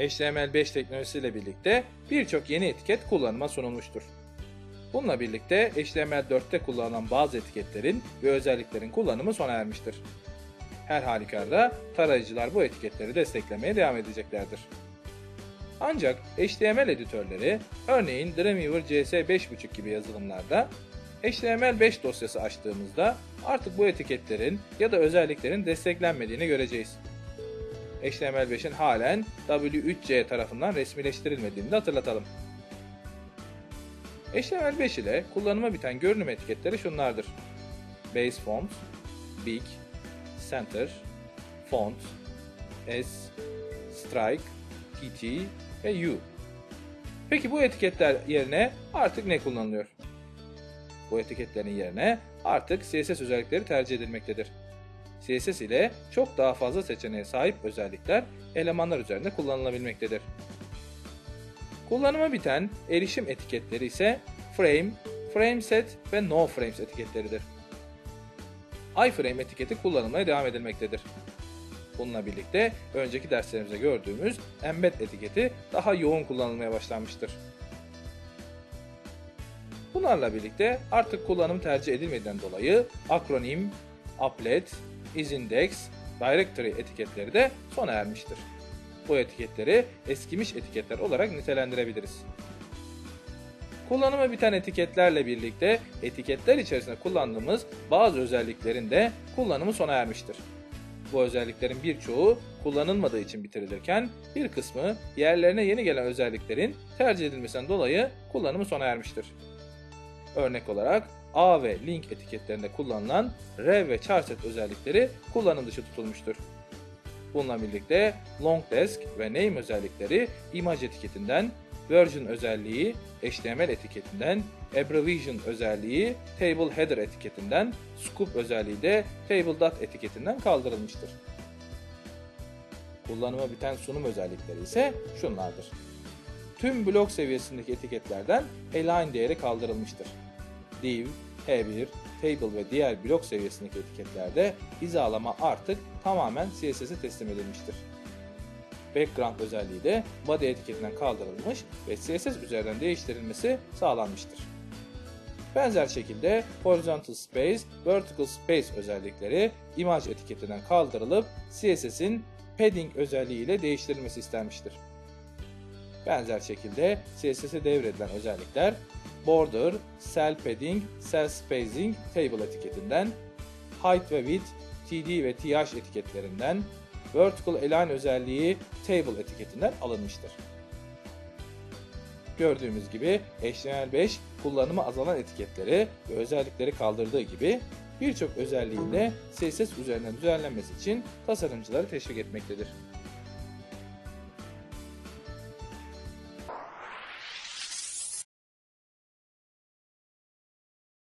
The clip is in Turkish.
HTML5 teknolojisiyle birlikte birçok yeni etiket kullanıma sunulmuştur. Bununla birlikte HTML4'te kullanılan bazı etiketlerin ve özelliklerin kullanımı sona ermiştir. Her halükarda tarayıcılar bu etiketleri desteklemeye devam edeceklerdir. Ancak HTML editörleri, örneğin Dreamweaver CS 5.5 gibi yazılımlarda HTML5 dosyası açtığımızda artık bu etiketlerin ya da özelliklerin desteklenmediğini göreceğiz. HTML5'in halen W3C tarafından resmileştirilmediğini de hatırlatalım. HTML5 ile kullanıma biten görünüm etiketleri şunlardır. Base Font, Big, Center, Font, S, Strike, TT ve U. Peki bu etiketler yerine artık ne kullanılıyor? Bu etiketlerin yerine artık CSS özellikleri tercih edilmektedir. CSS ile çok daha fazla seçeneğe sahip özellikler elemanlar üzerinde kullanılabilmektedir. Kullanıma biten erişim etiketleri ise frame, frameset ve no frames etiketleridir. iframe etiketi kullanılmaya devam edilmektedir. Bununla birlikte önceki derslerimizde gördüğümüz embed etiketi daha yoğun kullanılmaya başlanmıştır. Bunlarla birlikte artık kullanım tercih edilmediğinden dolayı akronim, applet, isindex, directory etiketleri de sona ermiştir. Bu etiketleri eskimiş etiketler olarak nitelendirebiliriz. Kullanıma biten etiketlerle birlikte etiketler içerisinde kullandığımız bazı özelliklerin de kullanımı sona ermiştir. Bu özelliklerin birçoğu kullanılmadığı için bitirilirken bir kısmı yerlerine yeni gelen özelliklerin tercih edilmesinden dolayı kullanımı sona ermiştir. Örnek olarak A ve link etiketlerinde kullanılan rev ve charset özellikleri kullanım dışı tutulmuştur. Bununla birlikte long desk ve name özellikleri imaj etiketinden, version özelliği HTML etiketinden, abbreviation özelliği table header etiketinden, scoop özelliği de table.dot etiketinden kaldırılmıştır. Kullanıma biten sunum özellikleri ise şunlardır. Tüm blok seviyesindeki etiketlerden align değeri kaldırılmıştır. Div, H1, Table ve diğer blok seviyesindeki etiketlerde hizalama artık tamamen CSS'e teslim edilmiştir. Background özelliği de body etiketinden kaldırılmış ve CSS üzerinden değiştirilmesi sağlanmıştır. Benzer şekilde Horizontal Space, Vertical Space özellikleri imaj etiketinden kaldırılıp CSS'in padding özelliği ile değiştirilmesi istenmiştir. Benzer şekilde CSS'e devredilen özellikler border, cell padding, cell spacing, table etiketinden, height ve width, td ve th etiketlerinden, vertical align özelliği table etiketinden alınmıştır. Gördüğümüz gibi HTML5 kullanımı azalan etiketleri ve özellikleri kaldırdığı gibi birçok özelliğinde CSS üzerinden düzenlenmesi için tasarımcıları teşvik etmektedir.